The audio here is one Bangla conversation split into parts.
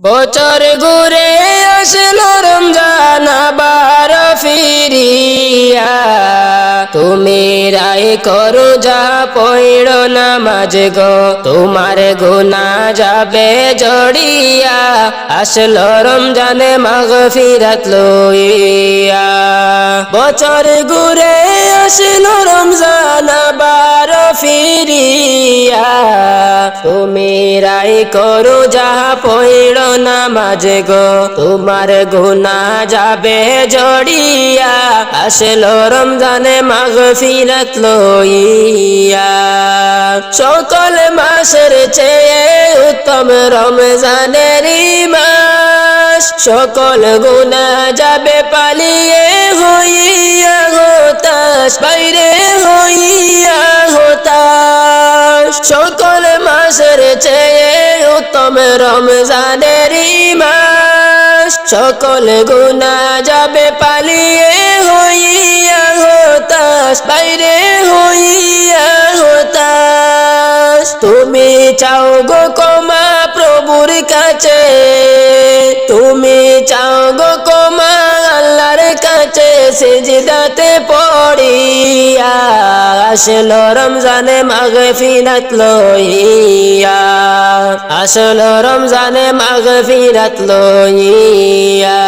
বছর ঘুরে করো যা পড় নামাজ গো। তোমার গুনা যাবে জড়িয়া। আসলো রমজানে মাগ ফিরাত লইয়া। বছর ঘুরে আসলো রমজান আবার ফিরিয়া। তুমি রায় করো যাহা পড় নামাজ গো। তোমার গুনা যাবে জড়িয়া। আসলো রমজানে মাগ ফিরাত লইয়া। সকল মাসের চেয়ে উত্তম রমজানেরই মাস। সকল গুনা যাবে পালিয়ে হইয়া হতাশ বাইরে হইয়া হতাশ সকল মাসের চেয়ে উত্তম রমজানেরই মাস। সকল গুনা যাবে পালিয়ে হতাশ বাইরে হইয়া হতাশ। তুমি চাও গো কমা প্রভুর কাছে। তুমি চাও গো সিজদাতে পড়িয়া আসলো রমজানে মাগ ফিরাত লইয়া, আসলো রমজানে মাগ ফিরাত লইয়া।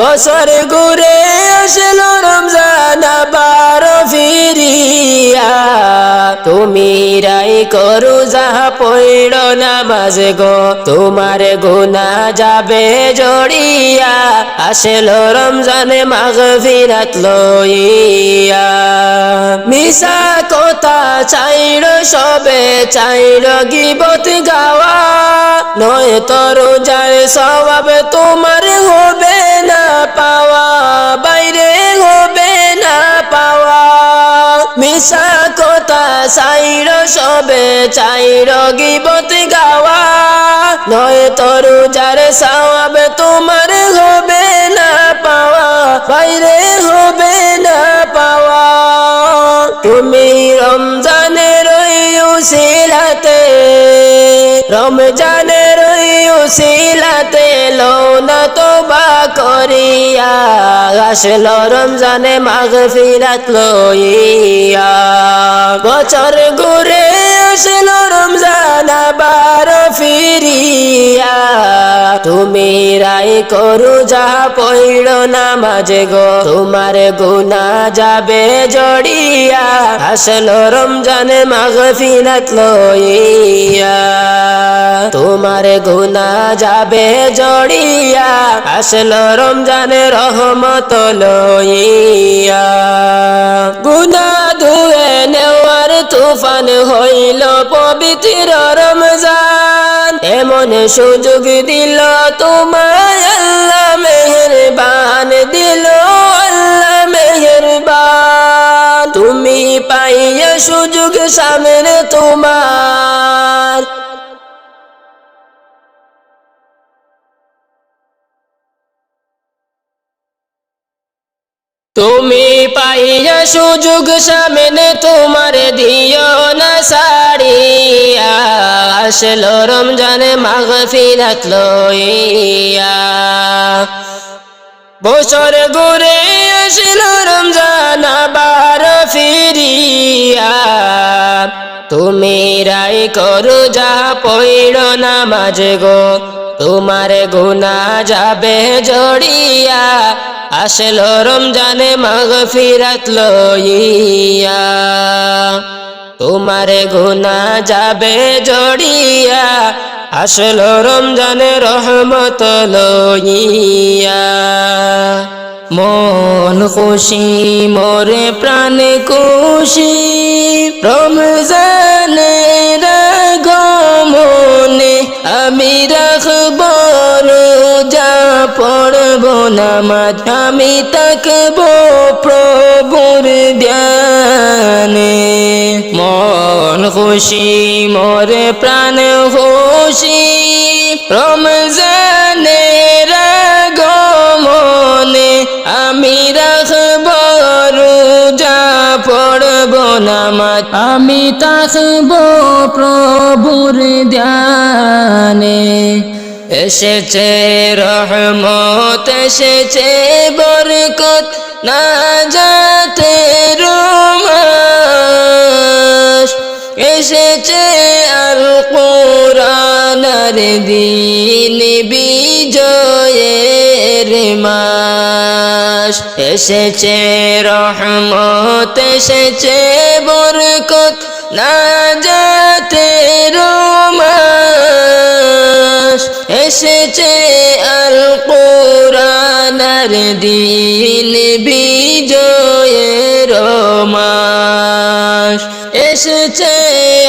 বছর ঘুরে আসলো রমজান আবার ফিরিয়া, তুমি রাই করু যাহা পড় নামাজ গো, তোমার গুনা যাবে জড়িয়া। আসলো রমজানে মাগ ফিরাত লইয়া মিশা কথা চাইর সবে চাইর গিবত গাওয়া। নয় তোর যায় স্বভাব তোমার হবে না পাওয়া। বাইরে হবে না পাওয়া। মিশা কথা চাইর সবে চাইর গিবত গাওয়া। নয় তোর যার সওয়াব তোমার হবে না পাওয়া। বাইরে রমজানের উসিলাতে লোনা তো বা করিয়া আসলো রমজানে মাঘ ফিরাত লইয়া। বছর ঘুরে তুমি রায় করু, যা পড় নামাজ গো। তোমার গুনা যাবে জড়িয়া। আসলো রমজানে মাঘ ফিরাত লইয়া। তোমার গুনা যাবে জড়িয়া। আসলো রমজানে রহমত লইয়া। গুনা ধুয়ে নেওয়ার তুফান হইল পবিত্র রমজান। এমন সুযোগ দিল তোমায় আল্লাহ মেহরবান দিল আল্লাহ মেহরবান। তুমি পাইয়া সুযোগ সামনে তোমার পাইয়া সুযোগ সামনে, তোমার দিও না সারিয়া আসলো রমজানে মাঘ ফিরাত বছর ঘুরে আসলো রমজান আবার ফিরিয়া। তুমি রাই করো, যা পড় নামাজ গো। তোমার গুনা যাবে জড়িয়া। আসলো রমজানে মাঘ ফিরাত লইয়া। তোমার গুনা যাবে জড়িয়া। আসলো রমজানে রহমত লইয়া। মন খুশি, মোরে প্রাণ খুশি। রমজানের গমনে আমি রাখব পড়ব নামাজ। আমি তাকব প্রভুর ধ্যানে। মন খুশি, মোরে প্রাণ খুশি। রমজানের গমনে আমি রাখব রোজা, পড়ব নামাজ। আমি তাকব প্রভুর ধ্যানে। এসেছে রহমত, এসেছে বরকত, না যাতে রোমাস। এসেছে আল কোরআনার দিন বিজয়ের মাস। এসেছে রহমত, এসেছে বরকত না যাতে রোমাস এসেছে আল কোরআনার দিন বিজয়ের মাস এসেছে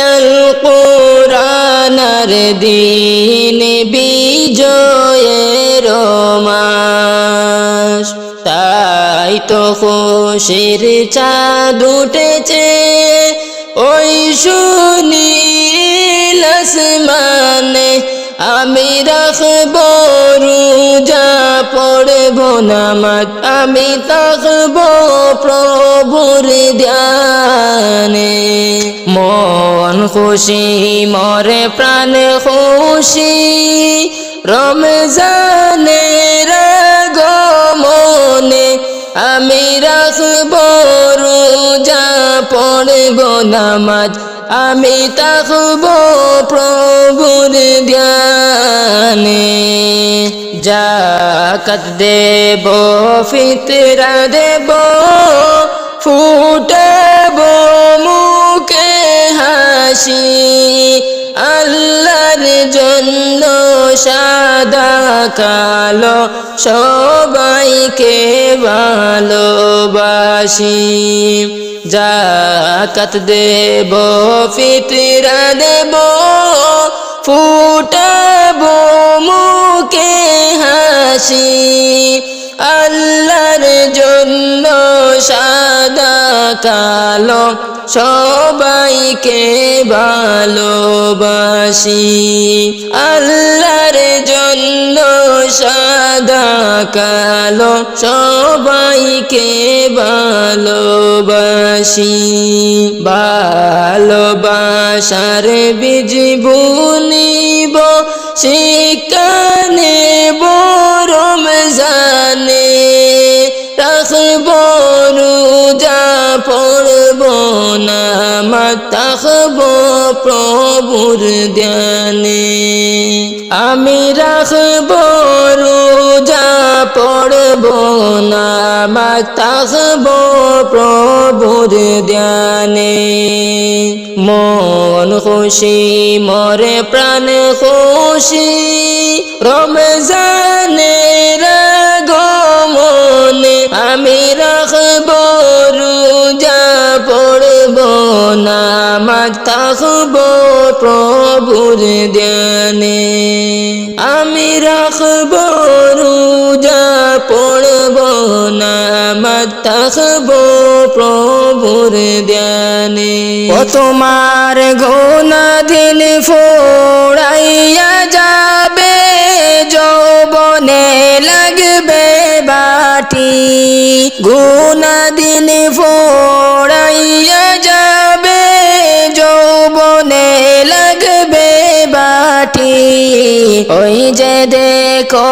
আল কোরআনার দিন বিজয়ের মাস তাই তো খুশির চাঁদ উঠেছে ওই সুনীল আসমানে আমি রাখব রোজা পড়ব নামাজ। আমি থাকব প্রভুর ধ্যানে। মন খুশি, মরে প্রাণ খুশি। রমজানের আগমনে আমি রাখব রোজা পড়ব নামাজ। আমি থাকব প্রভুর ধ্যানে। জাকাত দেব, ফিতরা দেব, ফুটাব মুখে হাসি। আল্লাহর জন্য সাদা কালো সবাইকে ভালোবাসি। জাকাত দেব ফিতরা দেব ফুটাব মুখে হাসি। আল্লাহর জন্য সাদা কালো সবাইকে ভালোবাসি। আল্লাহর জন্য সাদা কালো সবাইকে ভালোবাসি। ভালোবাসার বীজ বুনিব শিকানে প্রভুর ধ্যানে আমি রাখব রোজা, পড়ব না থাকব প্রভুর ধ্যানে মন খুশি, মরে প্রাণ খুশি রমজানের প্রভুর ধ্যানে। তোমার গোনা দিন ফোড়াইয়া যাবে, যৌবনে লাগবে বাটি। গুনা দিন ফোড়াইয়া যাবে, যৌবনে লাগবে বাটি। ওই যে দেখো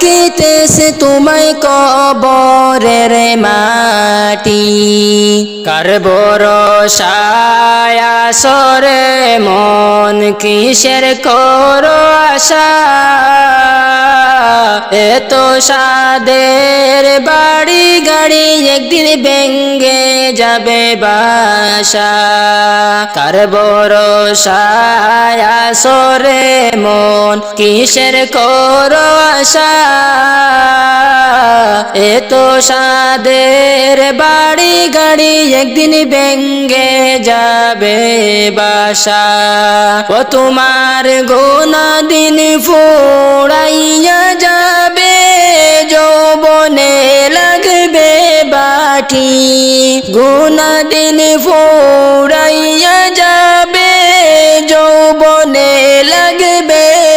ডাকিতেছে তোমায় কবরের মাটি। কার বড় সায়া সরে মন কিসের করো আশা? এত সাদের বাড়ি গাড়ি একদিন ব্যঙ্গে যাবে বাসা। কার সায়া সরে মন কিসের করো আশা? এত সাদের বাড়ি গাড়ি একদিন ব্যঙ্গে যাবে বাসা। ও তোমার গোনা দিন ফোড়াইয়া যাবে, যৌবনে লাগবে বাটি। গুনা দিন ফোড়াইয়া যাবে, যৌবনে লাগবে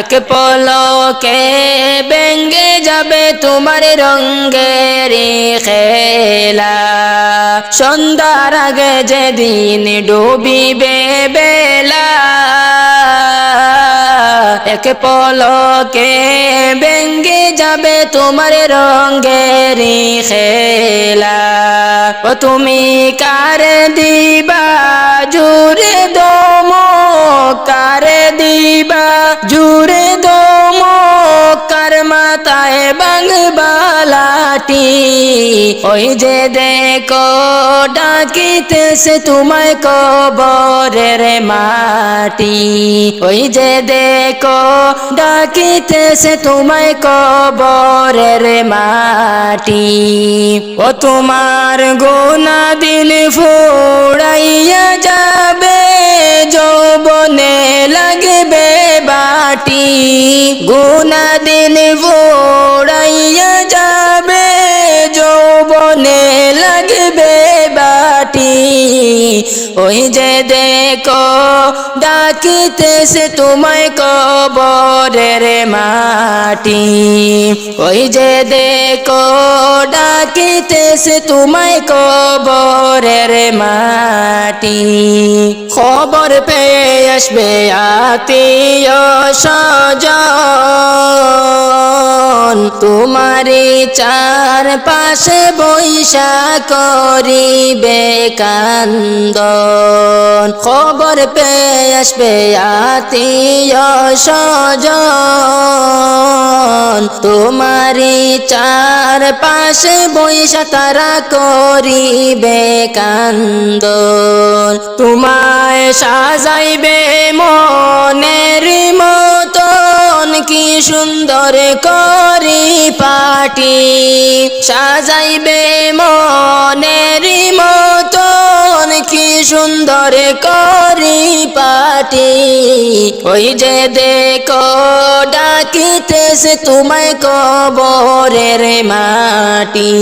এক পলকে বেঙ্গে যাবে তোমার রঙ্গের খেলা। সন্ধ্যার আগে যেদিন ডুবিবে বেলা, এক পলকে বেঙ্গে যাবে তোমার রঙ্গের খেলা। ও তুমি কার দিবা জুড়ে দম বাংবালাটি ওই যে দেখো, ডাকিতেছে তোমায় কবরের মাটি। ওই যে দেখো, ডাকিতেছে তোমায় কবরের মাটি। ও তোমার গোনা দিল ফুড়াইয়া যাবে, যৌবনে লাগবে বাটি। গুনা দিন ফুড়াইয়া যাবে যৌবনে লাগবে বাটি। ওই যে দেখো ডাকিতেছে তোমায় কবরের মাটি। ওই যে দেখো, ডাকিতেছে তোমায় কবরের মাটি। খবর পেয়ে আসবে আত্মীয় স্বজন। তোমারি চার পাশে বৈশা করিবে কান্দন। খবর পেয়ে আসবে আত্মীয় স্বজন তোমারি চার পাশে বৈশা তারা করিবে কান্দন। তোমায় সাজাইবে মনের মতন, কি সুন্দর করি পাটি। সাজাইবে মনের মতন কি সুন্দর করি পাটি। ওই যে দেখো ডাকিতেছে তোমায় কবরের মাটি।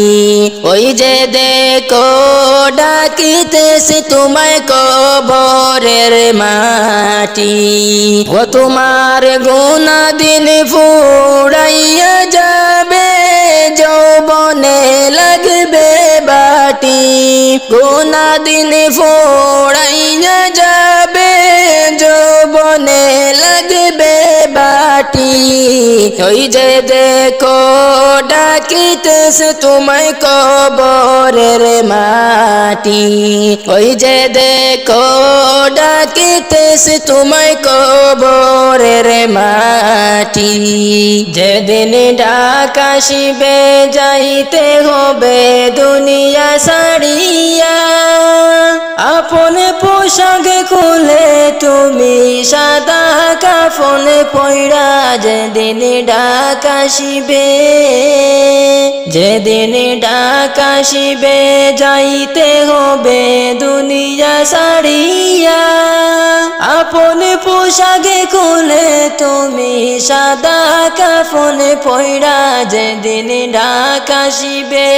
ওই যে দেখো ডাকিতেছে তোমায় কবরের মাটি। ও তোমার গোনা দিন ফুড়াইয়া যাবে যৌবনে লাগবে বাটি। গোনা দিন ফোড়াইয়া যাবে যৌবনে লাগবে বাটি। ওই যে দেখো, ডাকিতেছে তোমায় কবরের মাটি। ওই যে দেখো, ডাকিতেছে তোমায় কবরের মাটি। যেদিন ডাক আসিবে, যাইতে হবে দুনিয়া সাড়িয়া আপন পোশাক খুলে সাদা কাফন পয়রা যেদিন ডাক আসিবে, যেদিন ডাক আসিবে, যাইতে হবে দুনিয়া সাড়িয়া আপন পোশাকে খুলে তুমি সাদা কাফন পয়রা যেদিন ডাক আসিবে,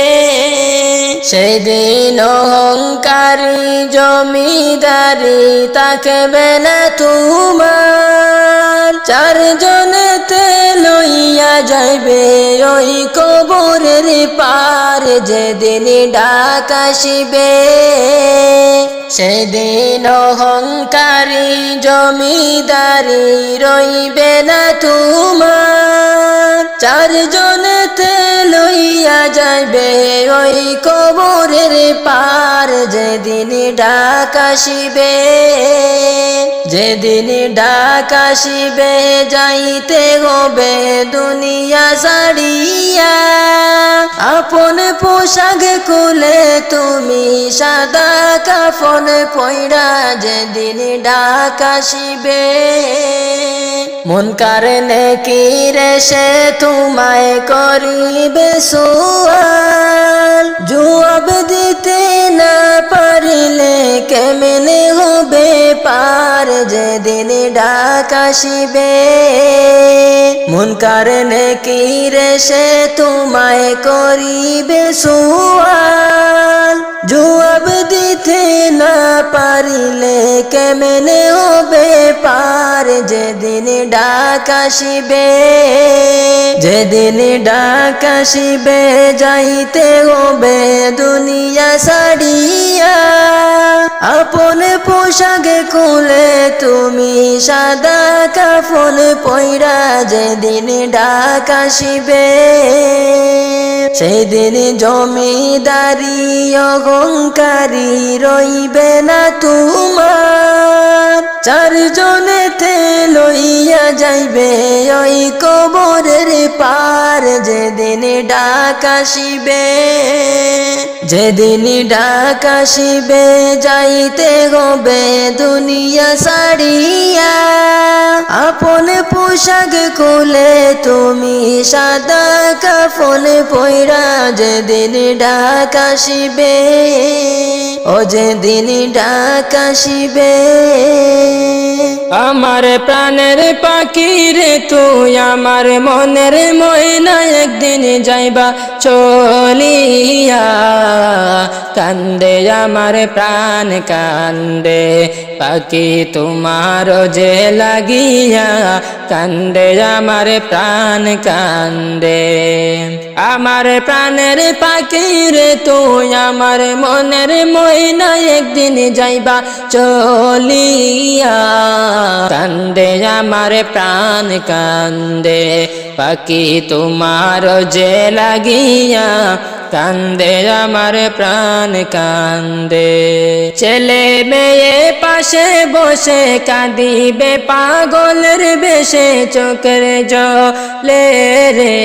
সেদিন অহংকারী জমিদারি তাকে বেলা তোমার। চারজনেতে লইয়া যাইবে, ওই কবরের পার যেদিন ডাক আসিবে। সেদিন অহংকারী জমিদারি রইবে না তোমার। চারজনেতে লইয়া যাইবে, ওই কবরের পার যেদিন ডাক যেদিন ডাক আসিবে যাইতে হবে দুনিয়া সারিয়া। আপন পোশাক কুলে তুমি সাদা কাফন পয়রা যেদিন ডাক আসিবে মন কারণে কি রে সে তোমায় করিবে সুয়াল। জবাব দিতে না পারিলে কেমনে হবে পার যেদিন ডাক আসিবে। মন কারণে কি রে সে তোমায় করিবে সুয়াল। জবাব দিতে না পারিলে কেমনে হবে পার যেদিন ডাক আসিবে যেদিন ডাক আসিবে যাইতে হবে দুনিয়া সাড়িয়া আপন পোশাক খুলে তুমি সাদা কাফন পয়রা যেদিন ডাক আসিবে সেদিন জমিদারি অহংকারী রইবে না তোমার। চারজনেতে লইয়া যাইবে ওই কবরের পার যেদিন ডাক আসিবে। যেদিন ডাক আসিবে, যাইতে হবে দুনিয়া সাড়িয়া আপন পোশাক খুলে তুমি সাদা কাফন পয়রা যেদিন ডাক আসিবে, ও যেদিন ডাক আসিবে। আমার প্রাণের পাখি রে তুই আমার মনের ময়না একদিন যাইবা চলিয়া। কান্দে, আমার প্রাণ কান্দে, পাখি তোমার যে লাগিয়া কান্দে, আমার প্রাণ কান্দে। আমার প্রাণের পাখি রে তুই, আমার মনের ময়না একদিন যাইবা চলিয়া। কান্দে, আমার প্রাণ কান্দে, পাখি তোমার যে লাগিয়া কান্দে, আমার প্রাণ কান্দে। ছেলে মেয়ে পাশে বসে কাঁদিবে, পাগলের বেশে চোখের জলে রে।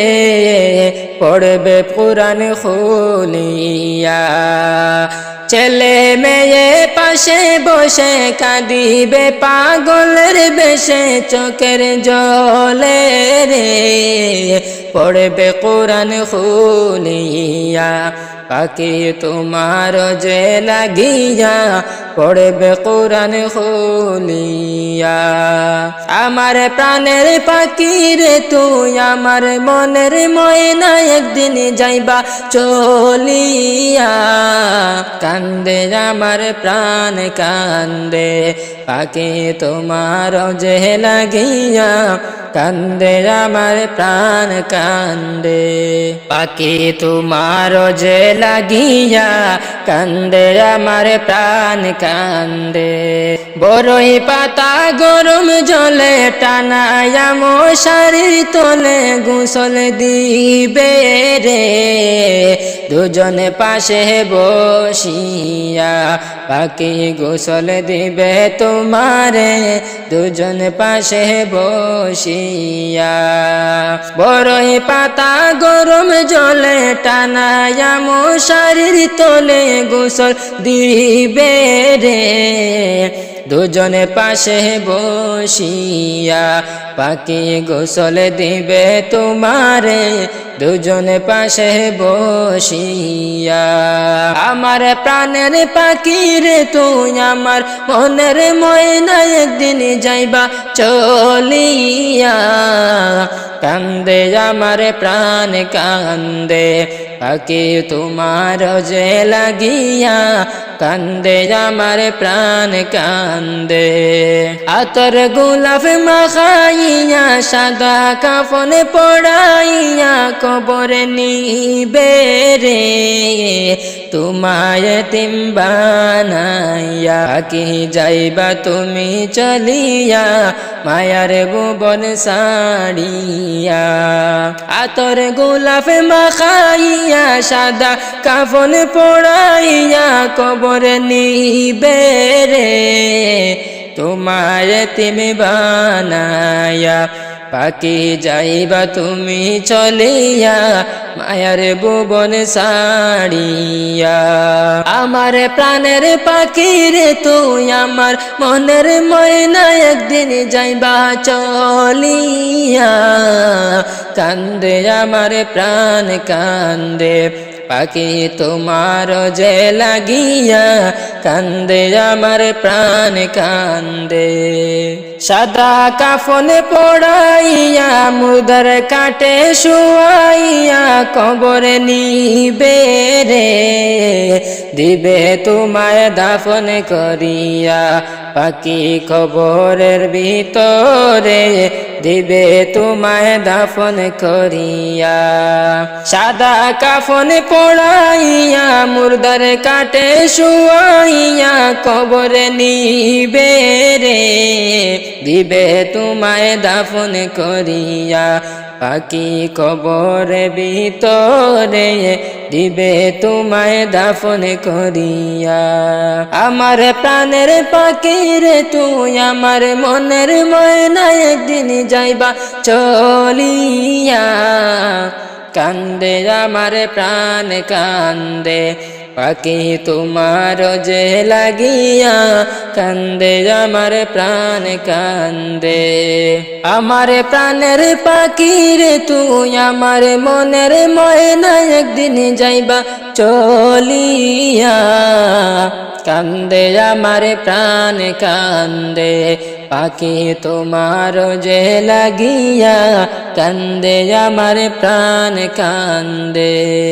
পড়বে পুরাণ খুলিয়া। ছেলে মেয়ে পাশে বসে কাঁদিবে, পাগলের বেশে চোখের জলে রে। পড়বে কোরআন খুলিয়া। পাখি তোমার যে লাগিয়া পড়বে কোরআন খুলিয়া। আমার প্রাণের পাখি রে তুই, আমার মনের ময়না একদিন যাইবা চলিয়া। কান্দে, আমার প্রাণ কান্দে পাখি তোমার যে লাগিয়া কান্দে, আমার প্রাণ কান্দে। পাখি তোমার যে লাগিয়া কান্দে আমার প্রাণ, কান্দে। বড়ই পাতা গরম জলে টানায়া মশারির তলে গুসল দিবে রে। দুজনে পাশে বসিয়া পাখি গোসল দিবে তোমারে। দুজন পাশে বসিয়া বড়ই পাতা গরম জলে টানায়া মশারির তলে গোসল দিবে রে। দুজনে পাশে বসিয়া পাখি গোসল দিবে তোমারে। দুজনে পাশে বসিয়া, আমার প্রাণের পাখি রে তুই আমার মনের ময়না একদিন যাইবা চলিয়া। কান্দে, আমার প্রাণ কান্দে পাখি তোমার যে লাগিয়া কান্দে, আমার প্রাণ কান্দে। আতর গোলাপ মাখাইয়া, সাদা কাফন পড়াইয়া, কবর নিবে রে। তোমায় তিম বানাইয়া, কি যাইবা তুমি চলিয়া, মায়ার ভুবন সাড়িয়া আতর গোলাপ মাখাইয়া, সাদা কাফন পড়াইয়া, কবর নিবে রে তোমায় তুমি বানায়া। পাখি যাইবা তুমি চলিয়া, মায়ার ভুবন সাড়িয়া আমার প্রাণের পাখি তুই আমার মনের ময়না একদিন যাইবা চলিয়া। কান্দে, আমার প্রাণ কান্দে। পাখি তোমার যে লাগিয়া কান্দে আমার প্রাণ কান্দে। সাদা কাফনে পড়াইয়া মুদার কাটে শুয়াইয়া কবরে নিবে রে। দিবে তোমায় দাফন করিয়া পাখি খবরের ভিতরে। দিবে তোমায় দাফন করিয়া সাদা কাফন পড়াইয়া মুর্দার কাটে শুয়াইয়া কবরে নিবে রে। দিবে তোমায় দাফন করিয়া পাখি কবর ভিতরে দিবে তোমায় দাফন করিয়া। আমার প্রাণের পাখি রে তুই আমার মনের ময়না একদিন যাইবা চলিয়া। কান্দে, আমার প্রাণ কান্দে পাখি তোমার যে লাগিয়া কান্দে, আমার প্রাণ কান্দে। আমার প্রাণের পাখি রে তুই, আমার মনের ময়না একদিন যাইবা চলিয়া। কান্দে, আমার প্রাণ কান্দে। পাখি তোমার যে লাগিয়া কান্দে, আমার প্রাণ কান্দে।